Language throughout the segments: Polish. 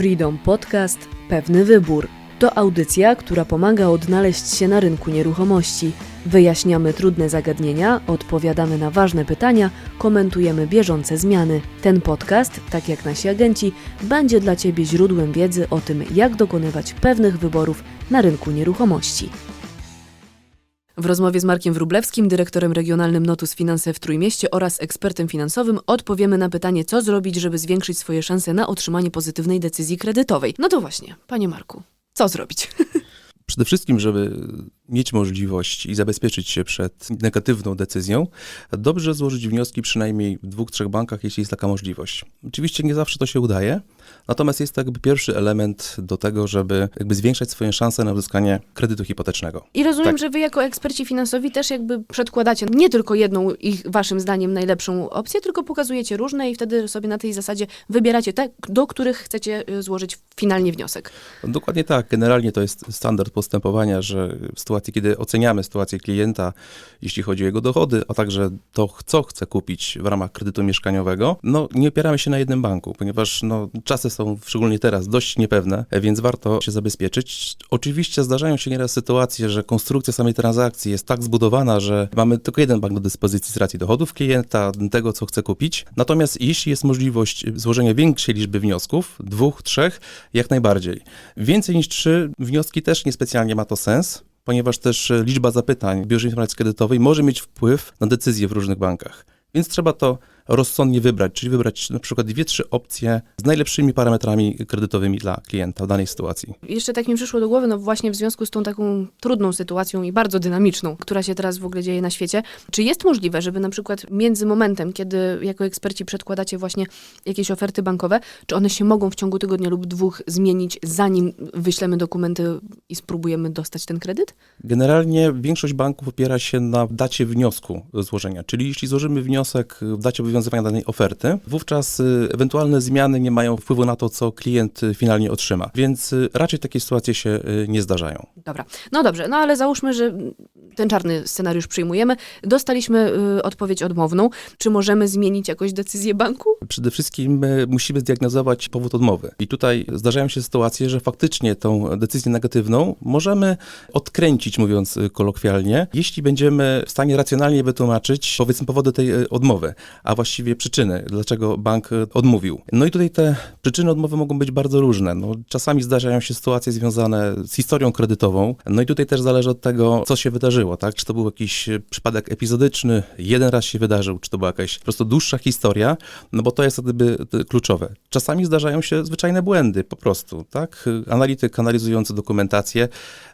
Freedom Podcast Pewny Wybór. To audycja, która pomaga odnaleźć się na rynku nieruchomości. Wyjaśniamy trudne zagadnienia, odpowiadamy na ważne pytania, komentujemy bieżące zmiany. Ten podcast, tak jak nasi agenci, będzie dla Ciebie źródłem wiedzy o tym, jak dokonywać pewnych wyborów na rynku nieruchomości. W rozmowie z Markiem Wrublewskim, dyrektorem regionalnym Notus Finanse w Trójmieście oraz ekspertem finansowym odpowiemy na pytanie, co zrobić, żeby zwiększyć swoje szanse na otrzymanie pozytywnej decyzji kredytowej. No to właśnie, panie Marku, co zrobić? Przede wszystkim, żeby mieć możliwość i zabezpieczyć się przed negatywną decyzją, dobrze złożyć wnioski przynajmniej w dwóch, trzech bankach, jeśli jest taka możliwość. Oczywiście nie zawsze to się udaje, natomiast jest to jakby pierwszy element do tego, żeby jakby zwiększać swoje szanse na uzyskanie kredytu hipotecznego. I rozumiem, Tak. że wy jako eksperci finansowi też jakby przedkładacie nie tylko jedną ich waszym zdaniem najlepszą opcję, tylko pokazujecie różne i wtedy sobie na tej zasadzie wybieracie te, do których chcecie y, złożyć finalnie wniosek. Dokładnie tak. Generalnie to jest standard postępowania, że w sytuacji, kiedy oceniamy sytuację klienta, jeśli chodzi o jego dochody, a także to, co chce kupić w ramach kredytu mieszkaniowego, no nie opieramy się na jednym banku, ponieważ no, czasy są, szczególnie teraz, dość niepewne, więc warto się zabezpieczyć. Oczywiście zdarzają się nieraz sytuacje, że konstrukcja samej transakcji jest tak zbudowana, że mamy tylko jeden bank do dyspozycji z racji dochodów klienta, tego, co chce kupić. Natomiast jeśli jest możliwość złożenia większej liczby wniosków, dwóch, trzech, jak najbardziej. Więcej niż trzy wnioski też niespecjalnie ma to sens, ponieważ też e, liczba zapytań w biurze informacji kredytowej może mieć wpływ na decyzje w różnych bankach. Więc trzeba to rozsądnie wybrać, czyli wybrać na przykład dwie, trzy opcje z najlepszymi parametrami kredytowymi dla klienta w danej sytuacji. Jeszcze tak mi przyszło do głowy, no właśnie w związku z tą taką trudną sytuacją i bardzo dynamiczną, która się teraz w ogóle dzieje na świecie, czy jest możliwe, żeby na przykład między momentem, kiedy jako eksperci przedkładacie właśnie jakieś oferty bankowe, czy one się mogą w ciągu tygodnia lub dwóch zmienić, zanim wyślemy dokumenty i spróbujemy dostać ten kredyt? Generalnie większość banków opiera się na dacie wniosku złożenia, czyli jeśli złożymy wniosek w dacie obowiązywania danej oferty, wówczas y, ewentualne zmiany nie mają wpływu na to, co klient y, finalnie otrzyma. Więc y, raczej takie sytuacje się nie zdarzają. Dobra, no dobrze, no ale załóżmy, że ten czarny scenariusz przyjmujemy. Dostaliśmy odpowiedź odmowną. Czy możemy zmienić jakoś decyzję banku? Przede wszystkim my musimy zdiagnozować powód odmowy. I tutaj zdarzają się sytuacje, że faktycznie tą decyzję negatywną możemy odkręcić, mówiąc kolokwialnie, jeśli będziemy w stanie racjonalnie wytłumaczyć, powiedzmy, powody tej odmowy, a właściwie przyczyny, dlaczego bank y, odmówił. No i tutaj te przyczyny odmowy mogą być bardzo różne. No, czasami zdarzają się sytuacje związane z historią kredytową. No i tutaj też zależy od tego, co się wydarzyło, tak? Czy to był jakiś y, przypadek epizodyczny, jeden raz się wydarzył, czy to była jakaś po prostu dłuższa historia, no bo to jest gdyby y, kluczowe. Czasami zdarzają się zwyczajne błędy, po prostu, tak? Analityk analizujący dokumentację,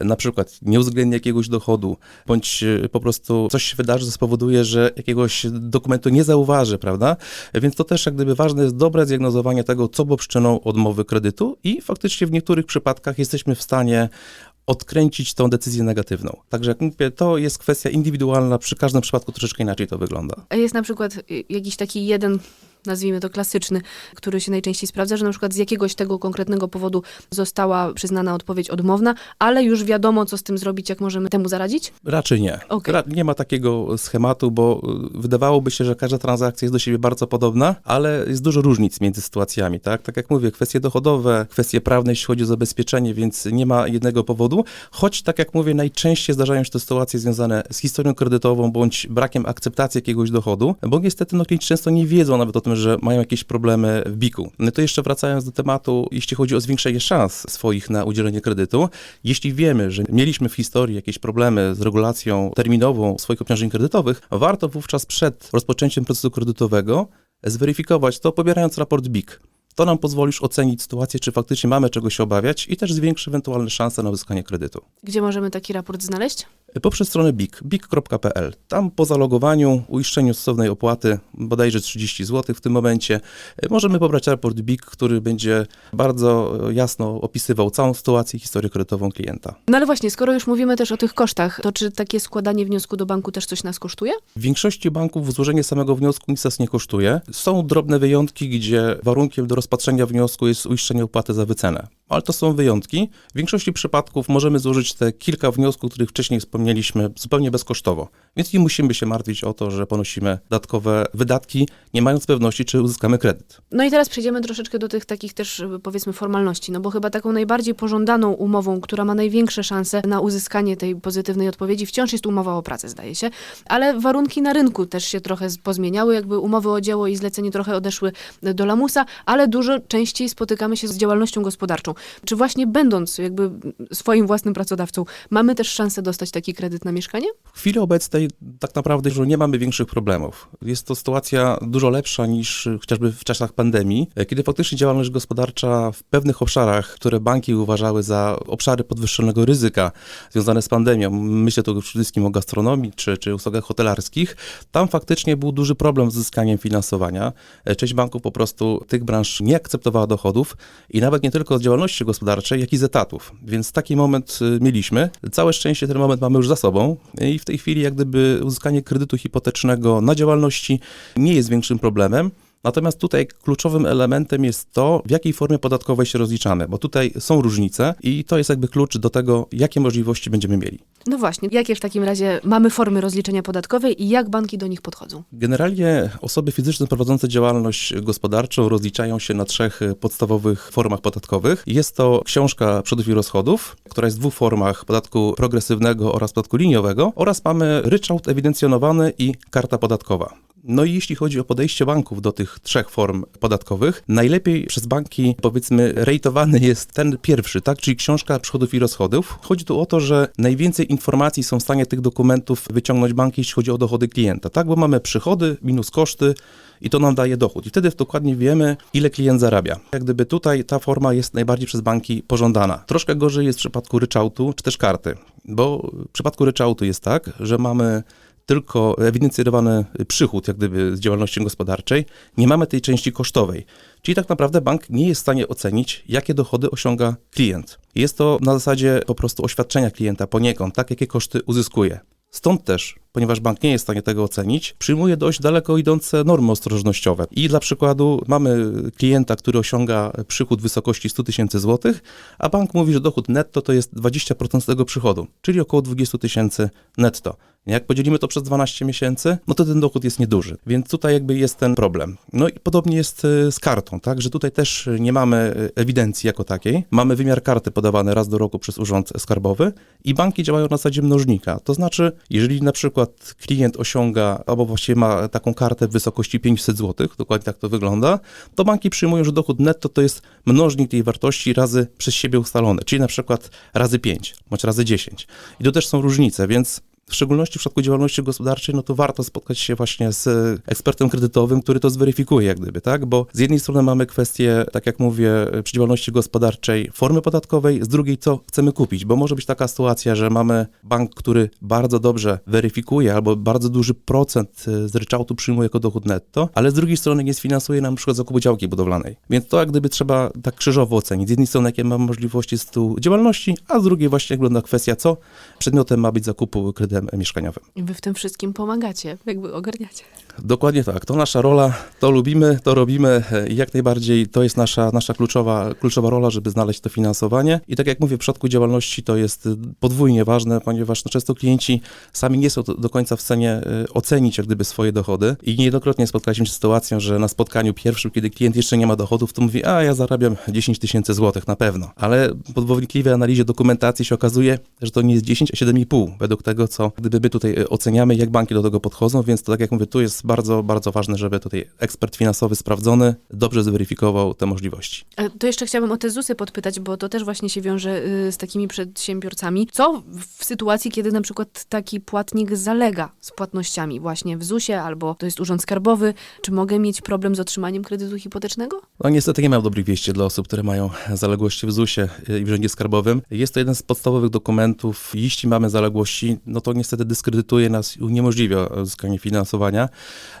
na przykład nie uwzględni jakiegoś dochodu, bądź po prostu coś się wydarzy, co spowoduje, że jakiegoś dokumentu nie zauważy, prawda? Więc to też jak gdyby ważne jest dobre zdiagnozowanie tego, co było przyczyną odmowy kredytu i faktycznie w niektórych przypadkach jesteśmy w stanie odkręcić tą decyzję negatywną. Także jak mówię, to jest kwestia indywidualna, przy każdym przypadku troszeczkę inaczej to wygląda. Jest na przykład y, jakiś taki jeden, nazwijmy to klasyczny, który się najczęściej sprawdza, że na przykład z jakiegoś tego konkretnego powodu została przyznana odpowiedź odmowna, ale już wiadomo, co z tym zrobić, jak możemy temu zaradzić? Raczej nie. Okej. Ra- Nie ma takiego schematu, bo y, wydawałoby się, że każda transakcja jest do siebie bardzo podobna, ale jest dużo różnic między sytuacjami, tak? Tak jak mówię, kwestie dochodowe, kwestie prawne, jeśli chodzi o zabezpieczenie, więc nie ma jednego powodu, choć tak jak mówię, najczęściej zdarzają się te sytuacje związane z historią kredytową bądź brakiem akceptacji jakiegoś dochodu, bo niestety no, klienci często nie wiedzą nawet o tym, że mają jakieś problemy w biku. No to jeszcze wracając do tematu, jeśli chodzi o zwiększenie szans swoich na udzielenie kredytu, jeśli wiemy, że mieliśmy w historii jakieś problemy z regulacją terminową swoich obciążeń kredytowych, warto wówczas przed rozpoczęciem procesu kredytowego zweryfikować to, pobierając raport BIK. To nam pozwoli już ocenić sytuację, czy faktycznie mamy czego się obawiać i też zwiększy ewentualne szanse na uzyskanie kredytu. Gdzie możemy taki raport znaleźć? Poprzez stronę BIK, bik.pl. Tam po zalogowaniu, uiszczeniu stosownej opłaty, bodajże 30 zł w tym momencie, możemy pobrać raport BIK, który będzie bardzo jasno opisywał całą sytuację i historię kredytową klienta. No ale właśnie, skoro już mówimy też o tych kosztach, to czy takie składanie wniosku do banku też coś nas kosztuje? W większości banków złożenie samego wniosku nic nas nie kosztuje. Są drobne wyjątki, gdzie warunkiem do rozpatrzenia wniosku jest uiszczenie opłaty za wycenę. Ale to są wyjątki. W większości przypadków możemy złożyć te kilka wniosków, których wcześniej wspomnieliśmy, zupełnie bezkosztowo. Więc nie musimy się martwić o to, że ponosimy dodatkowe wydatki, nie mając pewności, czy uzyskamy kredyt. No i teraz przejdziemy troszeczkę do tych takich też powiedzmy formalności, no bo chyba taką najbardziej pożądaną umową, która ma największe szanse na uzyskanie tej pozytywnej odpowiedzi, wciąż jest umowa o pracę, zdaje się, ale warunki na rynku też się trochę pozmieniały, jakby umowy o dzieło i zlecenie trochę odeszły do lamusa, ale dużo częściej spotykamy się z działalnością gospodarczą. Czy właśnie będąc jakby swoim własnym pracodawcą, mamy też szansę dostać taki kredyt na mieszkanie? W chwili obecnej tak naprawdę że nie mamy większych problemów. Jest to sytuacja dużo lepsza niż chociażby w czasach pandemii, kiedy faktycznie działalność gospodarcza w pewnych obszarach, które banki uważały za obszary podwyższonego ryzyka związane z pandemią, myślę tu przede wszystkim o gastronomii czy, czy usługach hotelarskich, tam faktycznie był duży problem z uzyskaniem finansowania. E, Część banków po prostu tych branż nie akceptowała dochodów i nawet nie tylko z działalności gospodarczej, jak i z etatów. Więc taki moment y, mieliśmy. Całe szczęście ten moment mamy już za sobą i w tej chwili jak gdyby uzyskanie kredytu hipotecznego na działalności nie jest większym problemem. Natomiast tutaj kluczowym elementem jest to, w jakiej formie podatkowej się rozliczamy, bo tutaj są różnice i to jest jakby klucz do tego, jakie możliwości będziemy mieli. No właśnie, jakie w takim razie mamy formy rozliczenia podatkowej i jak banki do nich podchodzą? Generalnie osoby fizyczne prowadzące działalność gospodarczą rozliczają się na trzech podstawowych formach podatkowych. Jest to książka przychodów i rozchodów, która jest w dwóch formach podatku progresywnego oraz podatku liniowego oraz mamy ryczałt ewidencjonowany i karta podatkowa. No i jeśli chodzi o podejście banków do tych trzech form podatkowych, najlepiej przez banki, powiedzmy, rejtowany jest ten pierwszy, tak, czyli książka przychodów i rozchodów. Chodzi tu o to, że najwięcej informacji są w stanie tych dokumentów wyciągnąć banki, jeśli chodzi o dochody klienta, tak, bo mamy przychody minus koszty i to nam daje dochód. I wtedy dokładnie wiemy, ile klient zarabia. Jak gdyby tutaj ta forma jest najbardziej przez banki pożądana. Troszkę gorzej jest w przypadku ryczałtu czy też karty, bo w przypadku ryczałtu jest tak, że mamy tylko ewidencjonowany przychód jak gdyby z działalności gospodarczej, nie mamy tej części kosztowej. Czyli tak naprawdę bank nie jest w stanie ocenić, jakie dochody osiąga klient. Jest to na zasadzie po prostu oświadczenia klienta poniekąd, tak jakie koszty uzyskuje. Stąd też, ponieważ bank nie jest w stanie tego ocenić, przyjmuje dość daleko idące normy ostrożnościowe. I dla przykładu mamy klienta, który osiąga przychód w wysokości 100 tysięcy złotych, a bank mówi, że dochód netto to jest 20% z tego przychodu, czyli około 20 tysięcy netto. Jak podzielimy to przez 12 miesięcy, no to ten dochód jest nieduży, więc tutaj jakby jest ten problem. No i podobnie jest y, z kartą, tak, że tutaj też nie mamy y, ewidencji jako takiej. Mamy wymiar karty podawany raz do roku przez Urząd Skarbowy i banki działają na zasadzie mnożnika. To znaczy, jeżeli na przykład klient osiąga, albo właściwie ma taką kartę w wysokości 500 zł, dokładnie tak to wygląda, to banki przyjmują, że dochód netto to jest mnożnik tej wartości razy przez siebie ustalone, czyli na przykład razy 5, bądź razy 10. I to też są różnice, więc w szczególności w przypadku działalności gospodarczej, no to warto spotkać się właśnie z e, ekspertem kredytowym, który to zweryfikuje, jak gdyby, tak? Bo z jednej strony mamy kwestię, tak jak mówię, przy działalności gospodarczej formy podatkowej, z drugiej co chcemy kupić, bo może być taka sytuacja, że mamy bank, który bardzo dobrze weryfikuje albo bardzo duży procent e, z ryczałtu przyjmuje jako dochód netto, ale z drugiej strony nie sfinansuje nam na przykład zakupu działki budowlanej. Więc to jak gdyby trzeba tak krzyżowo ocenić. Z jednej strony jakie mamy możliwości z tu działalności, a z drugiej właśnie wygląda kwestia, co przedmiotem ma być zakupu kredytem mieszkaniowym. I wy w tym wszystkim pomagacie, jakby ogarniacie. Dokładnie tak. To nasza rola, to lubimy, to robimy i jak najbardziej to jest nasza, nasza kluczowa, kluczowa rola, żeby znaleźć to finansowanie. I tak jak mówię, w przypadku działalności to jest podwójnie ważne, ponieważ no, często klienci sami nie są do- końca w stanie e, ocenić jak gdyby swoje dochody i niejednokrotnie spotkaliśmy się z sytuacją, że na spotkaniu pierwszym, kiedy klient jeszcze nie ma dochodów, to mówi, a ja zarabiam 10 tysięcy złotych na pewno. Ale po wnikliwej analizie dokumentacji się okazuje, że to nie jest 10, a 7,5 według tego, co gdyby my tutaj e, oceniamy, jak banki do tego podchodzą, więc to tak jak mówię, tu jest bardzo, bardzo ważne, żeby tutaj ekspert finansowy sprawdzony dobrze zweryfikował te możliwości. E, To jeszcze chciałabym o te ZUSy podpytać, bo to też właśnie się wiąże y, z takimi przedsiębiorcami. Co w sytuacji, kiedy na przykład taki płatnik zalega z płatnościami właśnie w ZUSie albo to jest Urząd Skarbowy, czy mogę mieć problem z otrzymaniem kredytu hipotecznego? No niestety nie mam dobrych wieści dla osób, które mają zaległości w ZUS-ie i w Urzędzie Skarbowym. Jest to jeden z podstawowych dokumentów. Jeśli mamy zaległości, no to to niestety dyskredytuje nas i uniemożliwia uzyskanie finansowania,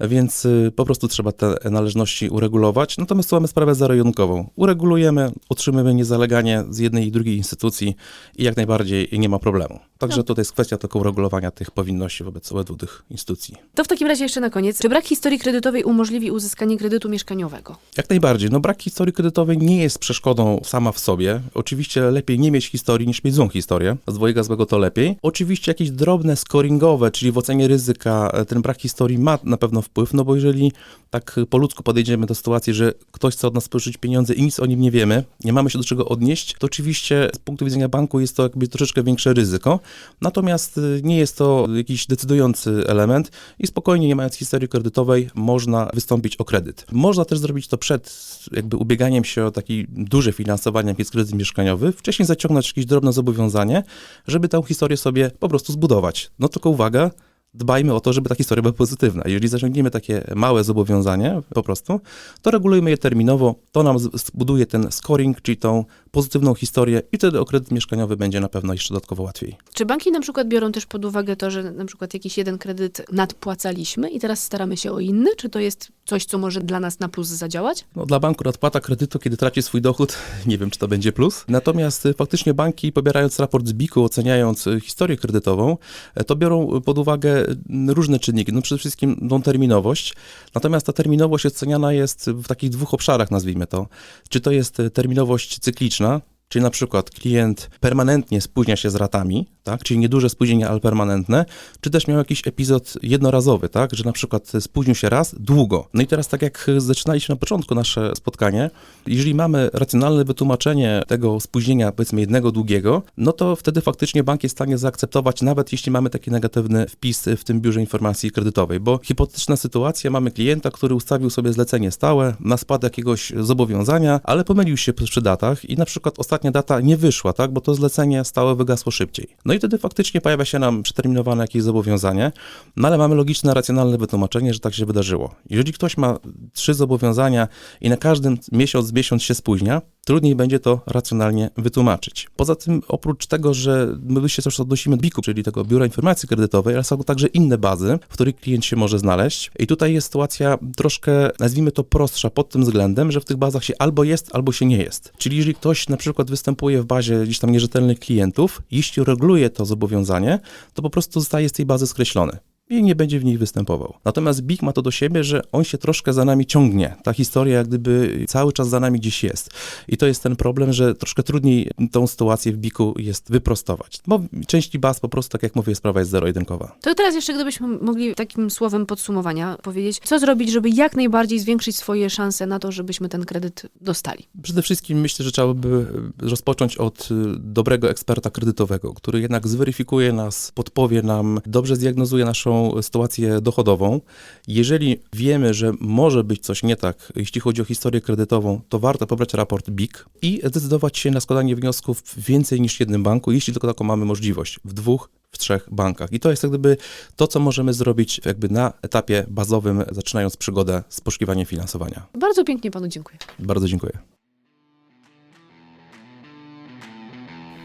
więc y, po prostu trzeba te należności uregulować. Natomiast tu mamy sprawę zarejonkową. Uregulujemy, utrzymujemy niezaleganie z jednej i drugiej instytucji i jak najbardziej nie ma problemu. Także tutaj jest kwestia tylko uregulowania tych powinności wobec obydwu tych instytucji. To w takim razie jeszcze na koniec. Czy brak historii kredytowej umożliwi uzyskanie kredytu mieszkaniowego? Jak najbardziej. No brak historii kredytowej nie jest przeszkodą sama w sobie. Oczywiście lepiej nie mieć historii niż mieć złą historię. Z dwojga złego to lepiej. Oczywiście jakieś drobne scoringowe, czyli w ocenie ryzyka e, ten brak historii ma na pewno wpływ, no bo jeżeli tak po ludzku podejdziemy do sytuacji, że ktoś chce od nas pożyczyć pieniądze i nic o nim nie wiemy, nie mamy się do czego odnieść, to oczywiście z punktu widzenia banku jest to jakby troszeczkę większe ryzyko. Natomiast y, nie jest to jakiś decydujący element i spokojnie, nie mając historii kredytowej, można wystąpić o kredyt. Można też zrobić to przed jakby ubieganiem się o taki duże finansowanie, jak jest kredyt mieszkaniowy, wcześniej zaciągnąć jakieś drobne zobowiązanie, żeby tę historię sobie po prostu zbudować. No tylko uwaga, dbajmy o to, żeby ta historia była pozytywna. Jeżeli zaciągniemy takie małe zobowiązanie po prostu, to regulujmy je terminowo, to nam zbuduje ten scoring, czyli tą pozytywną historię i wtedy o kredyt mieszkaniowy będzie na pewno jeszcze dodatkowo łatwiej. Czy banki na przykład biorą też pod uwagę to, że na przykład jakiś jeden kredyt nadpłacaliśmy i teraz staramy się o inny? Czy to jest coś, co może dla nas na plus zadziałać? No, dla banku nadpłata kredytu, kiedy traci swój dochód, nie wiem, czy to będzie plus. Natomiast y, faktycznie banki, pobierając raport z BIK-u, oceniając y, historię kredytową, e, to biorą pod uwagę y, różne czynniki. No przede wszystkim tą terminowość. Natomiast ta terminowość oceniana jest w takich dwóch obszarach, nazwijmy to. Czy to jest y, terminowość cykliczna, ne? Czyli na przykład klient permanentnie spóźnia się z ratami, tak? czyli nieduże spóźnienia, ale permanentne, czy też miał jakiś epizod jednorazowy, tak? że na przykład spóźnił się raz długo. No i teraz tak jak zaczynaliśmy na początku nasze spotkanie, jeżeli mamy racjonalne wytłumaczenie tego spóźnienia powiedzmy jednego długiego, no to wtedy faktycznie bank jest w stanie zaakceptować, nawet jeśli mamy taki negatywny wpis w tym biurze informacji kredytowej, bo hipotetyczna sytuacja, mamy klienta, który ustawił sobie zlecenie stałe na spłat jakiegoś zobowiązania, ale pomylił się przy datach i na przykład ostatnia data nie wyszła, tak, bo to zlecenie stałe wygasło szybciej. No i wtedy faktycznie pojawia się nam przeterminowane jakieś zobowiązanie, no ale mamy logiczne, racjonalne wytłumaczenie, że tak się wydarzyło. Jeżeli ktoś ma trzy zobowiązania i na każdym miesiąc, miesiąc się spóźnia, trudniej będzie to racjonalnie wytłumaczyć. Poza tym, oprócz tego, że my się też odnosimy do BIK-u, czyli tego Biura Informacji Kredytowej, ale są także inne bazy, w których klient się może znaleźć. I tutaj jest sytuacja troszkę, nazwijmy to prostsza pod tym względem, że w tych bazach się albo jest, albo się nie jest. Czyli jeżeli ktoś na przykład występuje w bazie gdzieś tam nierzetelnych klientów, jeśli reguluje to zobowiązanie, to po prostu zostaje z tej bazy skreślony i nie będzie w niej występował. Natomiast BIK ma to do siebie, że on się troszkę za nami ciągnie. Ta historia jak gdyby cały czas za nami gdzieś jest. I to jest ten problem, że troszkę trudniej tą sytuację w BIK-u jest wyprostować. Bo części baz po prostu, tak jak mówię, sprawa jest zero-jedynkowa. To teraz jeszcze gdybyśmy mogli takim słowem podsumowania powiedzieć, co zrobić, żeby jak najbardziej zwiększyć swoje szanse na to, żebyśmy ten kredyt dostali. Przede wszystkim myślę, że trzeba by rozpocząć od y, dobrego eksperta kredytowego, który jednak zweryfikuje nas, podpowie nam, dobrze zdiagnozuje naszą sytuację dochodową. Jeżeli wiemy, że może być coś nie tak, jeśli chodzi o historię kredytową, to warto pobrać raport BIK i zdecydować się na składanie wniosków w więcej niż jednym banku, jeśli tylko taką mamy możliwość, w dwóch, w trzech bankach. I to jest jak gdyby to, co możemy zrobić jakby na etapie bazowym, zaczynając przygodę z poszukiwaniem finansowania. Bardzo pięknie panu dziękuję. Bardzo dziękuję.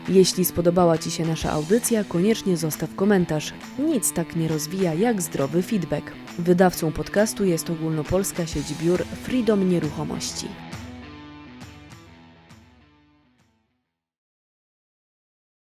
Jeśli spodobała Ci się nasza audycja, koniecznie zostaw komentarz. Nic tak nie rozwija jak zdrowy feedback. Wydawcą podcastu jest ogólnopolska sieć biur Freedom Nieruchomości.